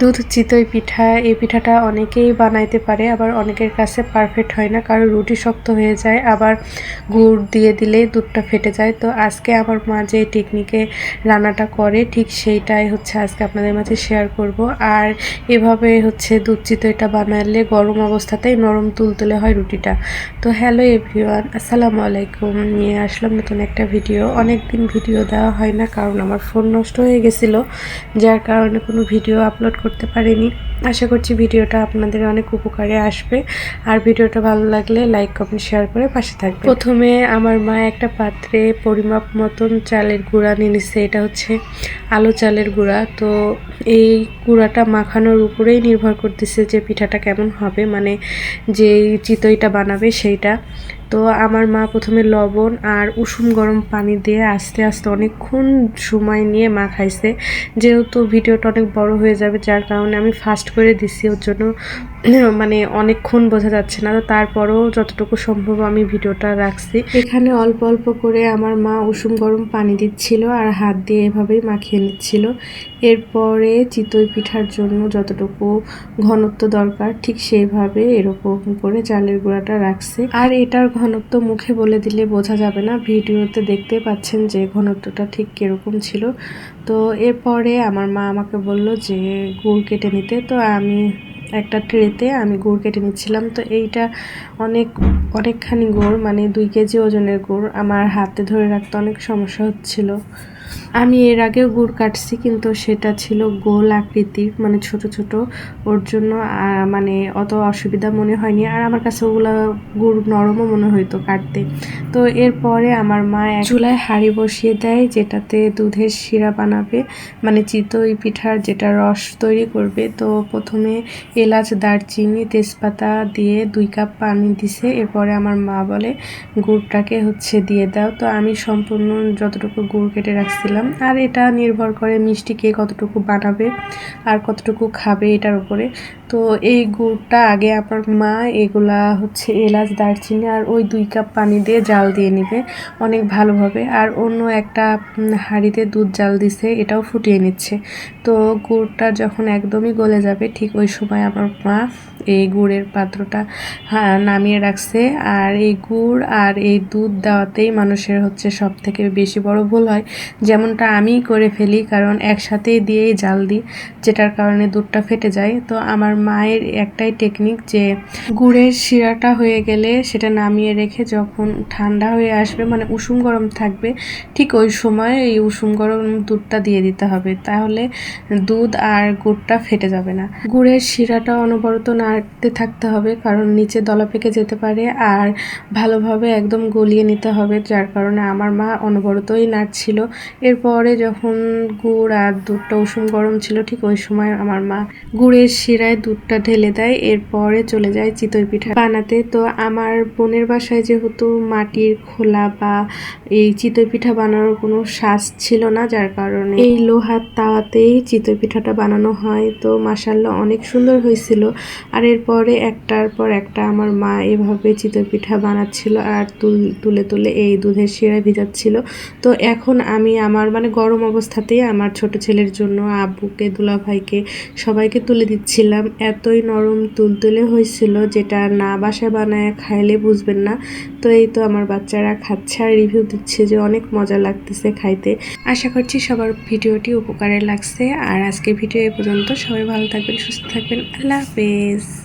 দুধ, চিতই পিঠা, এই পিঠাটা অনেকেই বানাইতে পারে, আবার অনেকের কাছে পারফেক্ট হয় না, কারণ রুটি শক্ত হয়ে যায়, আবার গুড় দিয়ে দিলে দুধটা ফেটে যায়। তো আজকে আমার মা যে টেকনিকে রান্নাটা করে, ঠিক সেইটাই হচ্ছে আজকে আপনাদের মাঝে শেয়ার করব। আর এভাবে হচ্ছে দুধ, চিতইটা বানালে গরম অবস্থাতেই নরম তুলতুলে হয় রুটিটা। তো হ্যালো এভরিওয়ান আসসালামু আলাইকুম। নিয়ে আসলাম নতুন একটা ভিডিও অনেক দিন ভিডিও দেওয়া হয় না, কারণ আমার ফোন নষ্ট হয়ে গেছিল, যার কারণে কোনো ভিডিও আপলোড করতে পারিনি। আশা করছি ভিডিওটা আপনাদের অনেক উপকারে আসবে। আর ভিডিওটা ভালো লাগলে লাইক, কমেন্ট, শেয়ার করে পাশে থাকবে প্রথমে আমার মা একটা পাত্রে পরিমাপ মতন চালের গুঁড়া নিয়ে নিচ্ছে এটা হচ্ছে আলো চালের গুঁড়া। তো এই গুঁড়াটা মাখানোর উপরেই নির্ভর করতেছে যে পিঠাটা কেমন হবে মানে যে চিতইটা বানাবে সেইটা। তো আমার মা প্রথমে লবণ আর উষুম গরম পানি দিয়ে আস্তে আস্তে অনেকক্ষণ সময় নিয়ে মা খাইছে যেহেতু ভিডিওটা অনেক বড় হয়ে যাবে, যার কারণে আমি ফাস্ট করে দিছি, ওর জন্য মানে অনেকক্ষণ বোঝা যাচ্ছে না। তো তারপরেও যতটুকু সম্ভব আমি ভিডিওটা রাখছি। এখানে অল্প অল্প করে আমার মা উষুম গরম পানি দিচ্ছিল আর হাত দিয়ে এভাবেই মাখিয়ে নিচ্ছিল। এরপরে চিতই পিঠার জন্য যতটুকু ঘনত্ব দরকার, ঠিক সেইভাবে এরকম করে চালের গুঁড়াটা রাখছে। আর এটার ঘনত্ব মুখে বলে দিলে বোঝা যাবে না। ভিডিওতে দেখতে পাচ্ছেন যে ঘনত্বটা ঠিক কীরকম ছিল। তো এরপরে আমার মা আমাকে বলল যে, গুড় কেটে নিতে। তো আমি একটা ট্রেতে আমি গুড় কেটে নিচ্ছিলাম। তো এইটা অনেক, অনেকখানি গুড় মানে দুই কেজি ওজনের গুড় আমার হাতে ধরে রাখতে অনেক সমস্যা হচ্ছিল। আমি এর আগেও গুড় কাটছি, কিন্তু সেটা ছিল গোল আকৃতির মানে ছোট ছোট। ওর জন্য মানে অত অসুবিধা মনে হয়নি। আর আমার কাছে ওগুলো গুড় নরমও মনে হইতো কাটতে। তো এরপরে আমার মা এক চুলায় হাঁড়ি বসিয়ে দেয়, যেটাতে দুধের শিরা বানাবে মানে চিতই পিঠার যেটা রস তৈরি করবে। তো প্রথমে এলাচ, দারচিনি, তেজপাতা দিয়ে দুই কাপ পানি দিছে। এরপরে আমার মা বলে, গুড়টাকে হচ্ছে দিয়ে দাও। তো আমি সম্পূর্ণ যতটুকু গুড় কেটে রাখছিলাম আর এটা নির্ভর করে মিষ্টি কে কতটুকু বানাবে আর কতটুকু খাবে এটার উপরে। তো এই গুড়টা আগে আমার মা এগুলা হচ্ছে এলাচ, দারচিনি আর ওই দুই কাপ পানি দিয়ে জাল দিয়ে নিবে অনেক ভালোভাবে। আর অন্য একটা হাঁড়িতে দুধ জাল দিছে, এটাও ফুটিয়ে নিচ্ছে। তো গুড়টা যখন একদমই গলে যাবে, ঠিক ওই সময় আমার মা এই গুড়ের পাত্রটা নামিয়ে রাখছে। আর এই গুড় আর এই দুধ দেওয়াতেই মানুষের হচ্ছে সব থেকে বেশি বড় ভুল হয়। যেমনটা আমি করে ফেলি, কারণ একসাথেই দিয়েই জাল দিই, যেটার কারণে দুধটা ফেটে যায়। তো আমার মায়ের একটাই টেকনিক যে, গুড়ের শিরাটা হয়ে গেলে সেটা নামিয়ে রেখে যখন ঠান্ডা হয়ে আসবে মানে উষুম গরম থাকবে, ঠিক ওই সময় এই উষুম গরম দুধটা দিয়ে দিতে হবে। তাহলে দুধ আর গুড়টা ফেটে যাবে না। গুড়ের শিরাটা অনবরত নাড়তে থাকতে হবে, কারণ নিচে দলা পেকে যেতে পারে আর ভালোভাবে একদম গলিয়ে নিতে হবে, যার কারণে আমার মা অনবরতই নাড়ছিল। এরপরে যখন গুড় আর দুধটা উষুম গরম ছিল, ঠিক ওই সময় আমার মা গুড়ের শিরায় দুধটা ঢেলে দেয়। এরপরে চলে যায় চিতই পিঠা বানাতে। তো আমার বোনের বাসায় যেহেতু মাটির খোলা বা এই চিতই পিঠা বানানোর কোনো শ্বাস ছিল না, যার কারণে এই লোহার তাওয়াতেই চিতই পিঠাটা বানানো হয়। তো মাসাল্লাহ অনেক সুন্দর হয়েছিল। আর এরপরে একটার পর একটা আমার মা এভাবে চিতই পিঠা বানাচ্ছিল আর তুল, তুলে তুলে এই দুধের শিরায় ভিজাচ্ছিল। তো এখন আমি আমার মানে গরম অবস্থাতেই আমার ছোট ছেলের জন্য আব্বুকে, দুলাভাইকে সবাইকে তুলে দিচ্ছিলাম। এতই নরম তুলতুলে হয়েছিল যেটা না বাসায় বানায় খাইলে বুঝবেন না। তো এই তো আমার বাচ্চারা খাচ্ছে আর রিভিউ দিচ্ছে যে অনেক মজা লাগতেছে খাইতে। আশা করছি সবার ভিডিওটি উপকারে লাগছে। আর আজকের ভিডিও এ পর্যন্ত সবাই ভালো থাকবেন, সুস্থ থাকবেন। আল্লাহ হাফেজ।